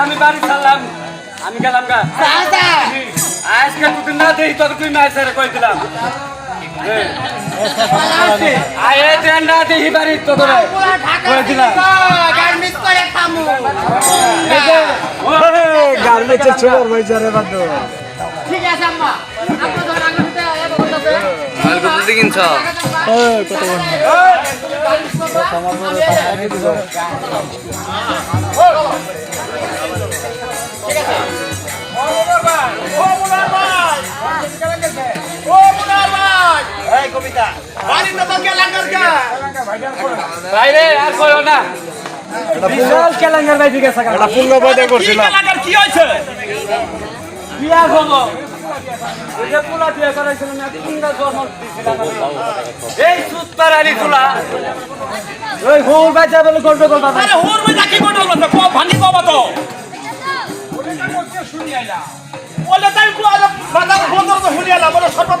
আমি বাড়ি ছাড়লাম আমি গেলাম গা আজকে দুদিন না দেই তোকে তুই মায়ের সাথে কই দিলাম আয়ে দেন না দেই বাড়ি তো কই দিলাম গার্মেন্টসের বাদ ঠিক আছে আম্মা। করতে কিনছ? বাইরে আর কইও না। বিশাল কেলাঙ্গার এটা পূর্ণ করছিলাম কি হব? ওই এই সুত পারালি পোলা ওই হোর বাচ্চা বলে গল্প করবা আরে হোর ভাই কি করতে বলছো কো ভাঙি বাবা তো? বলে তাই কো আরে বাজার বন্ধ তো শুনি আলা বলে সর্বত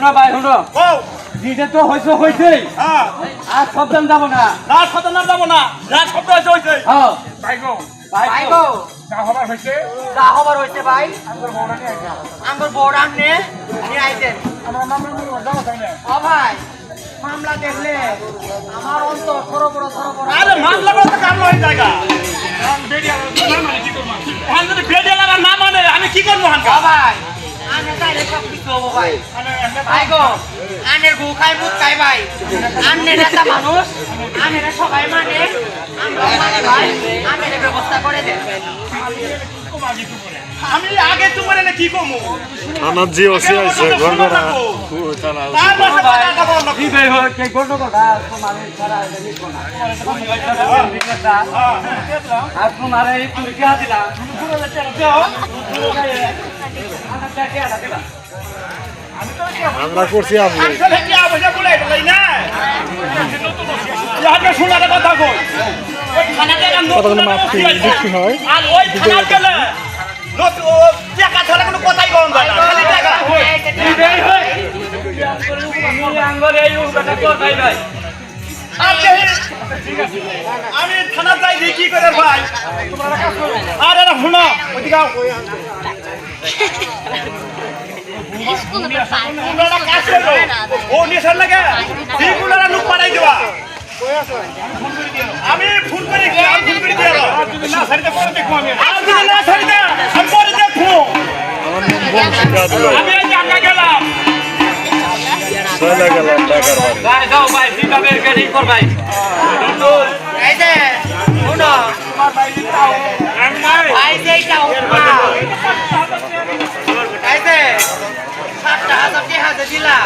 শোনো ভাই শোনো। ও দিতে তো হয়েছে হয়েছে হ্যাঁ। আর সবদান যাব না। না শত না যাব না। যা শব্দ হয়েছে হয়েছে হ্যাঁ। ভাই যা হবার হইছে। ভাই। আমার নিয়ে আইতেন ও ভাই মামলা দেখলে আমার অন্তর সরো বড় সরো বড় আরে মামলা করতে কাম নয় জায়গা? এখন যদি না মানে আমি? কি করব ভাই গো আনের গু খাই মুখ খাই ভাই আনের নেতা মানুষ আনের সবাই মানে আনের ব্যবস্থা করে দেন আমি আগে তোমার কি কমু আমার জি ওসি আছে গন্ডরা তার পাশে কথা কথা কি ভাই হয় কে করতো তোমার ছাড়া এটা না আর তোমার এই আসলে কি আবশ্যক বলে এটা তাই না একটা নতুন কতগুলো মাপ কি বৃষ্টি হয়? আমি থানা যাই কি করে ভাই আর এটা শোনো ওইদিকে আমি ফোন করে ফোন করে দিয়ে না ছাড়িতে পরে দেখব আমি না ছাড়িতে আমি পরে দেখব আমি আগে গেলাম চলে গেলাম টাকার বাড়ি এই যে শুনো ভাই যে এইটা উপমা হাজার দিলা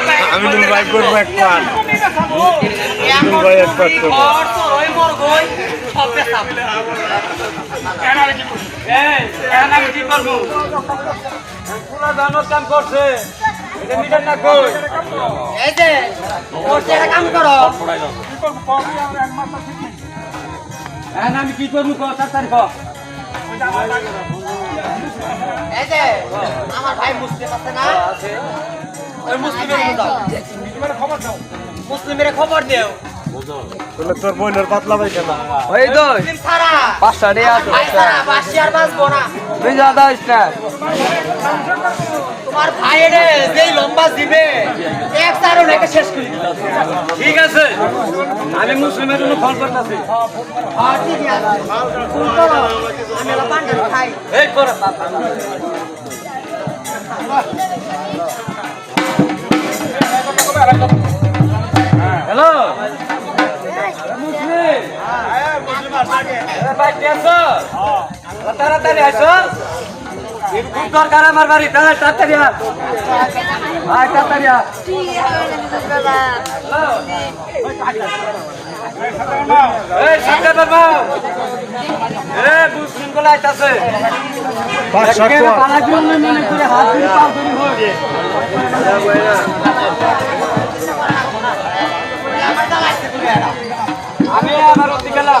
ভাই আমি করব এক পান এখন ভাই এক করব। কাম করছে। কাম করো। আমি কি করব তাড়াতাড়ি এই যে আমার ভাই মুসলিম আছে না? ওই মুসলিমের খবর দাও। মুসলিমের খবর দেও। বলে তোর বোনের পাতলা পাইছে ওই তো পাঁচটা নিয়ে আর বাঁচবো না। তুই দাদা না তোমার ভাইয়ের যেই লম্বা দিবে এক তার ওনাকে শেষ করি। ঠিক আছে। আমি মুসলিমের জন্য ফল করতেছি। এই করে হ্যালো? মুসলিম? হ্যাঁ, মুসলিম তাড়াতাড়ি আসো। খুব দরকার আমার বাড়ি। তাড়াতাড়ি আয়। তাড়াতাড়ি আমি আবার গেলাম।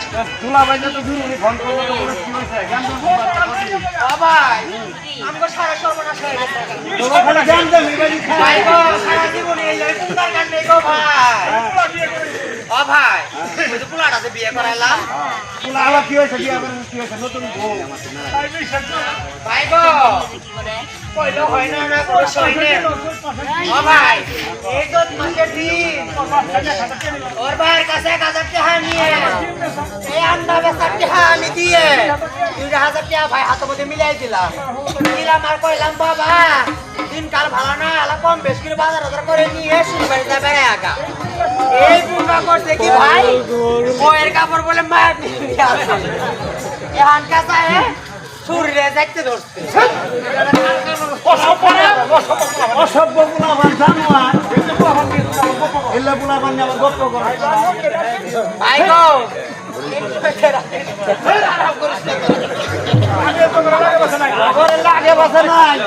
রে দুলাভাই তো দূর উনি ফোন করল তো বলে কি হইছে জ্ঞান তো বাবা আমগো সারা সর্বনাশ হয়ে গেছে তোমার খালি জ্ঞান দে এবারে খাই গো সারা জীবন এই লই কোন দরকার নেই গো ভাই। ও ভাই ওই যে পোলাটাতে বিয়ে করাইলাম। আবার কি হয়েছে কি আবার কি হয়েছে নতুন বউ। ভাই গো কইলো হয় না না করে সইনে ও ভাই এই তো মাসের দিন ওর ভাইয়ের কাছে হাজার টাকা নিয়ে। এই আন্ডা বেচার টাকা আমি দিয়ে। দুই হাজার টাকা ভাই হাতে মধ্যে মিলাই দিলাম। দিলাম আর কইলাম বাবা দিনকাল ভালো না এলা কম বেশ করে বাজার হাজার করে নিয়ে শুরু বেড়ায় আঁকা এই করছে কি ভাই? বইয়ের কাপড় বলে মায়ের এহান কাছে শরীরে ধরছে। অসভ্য গুলাবান জানোয়ার। এলে গুলাবান আবার গপ্প করে। ভাই গো। ঘরে বসে নাই।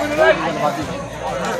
বুঝাইছো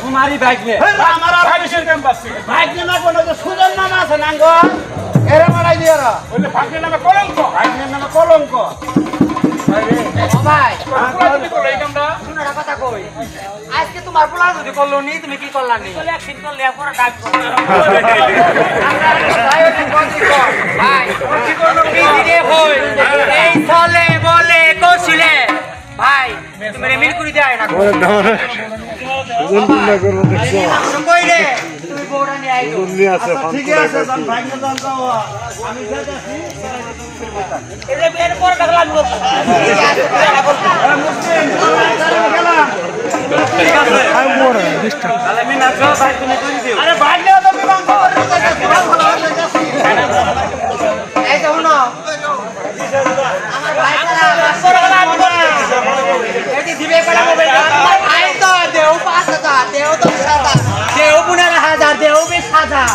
তোমারই বাইক নিয়ে আমার আর ভাবিসের কাম পাচ্ছি ভাগ্য না কোনো সুজন নাম আছে নাঙ্গ এরে মারাই দিয়ে রা ওই ভাগ্যের নামে কলঙ্ক। ভাগ্যের নামে কলঙ্ক। ও ভাই। আজকে তোমার পোলা যদি করল নি তুমি কি করলা নি? এই চলে বলে কৌশলে ভাই তুমি মিল করে দেয় না কই রে? তুমি বউটা নিয়ে আইলো ঠিক আছে জন ভাগ্য জন যাও আমি যাইতাছি এর এর পরে ডাক লাগল ঠিক আছে তাহলে আমি না যাও ভাই তুমি করে দিও। আরে ভাগ্য তো বিমান করে যাইতাছি এই তো শুনো। আমার ভাই দিবে পাঁচ হাজার দেও দশ হাজার দেও পনেরো হাজার দেও বিশ হাজার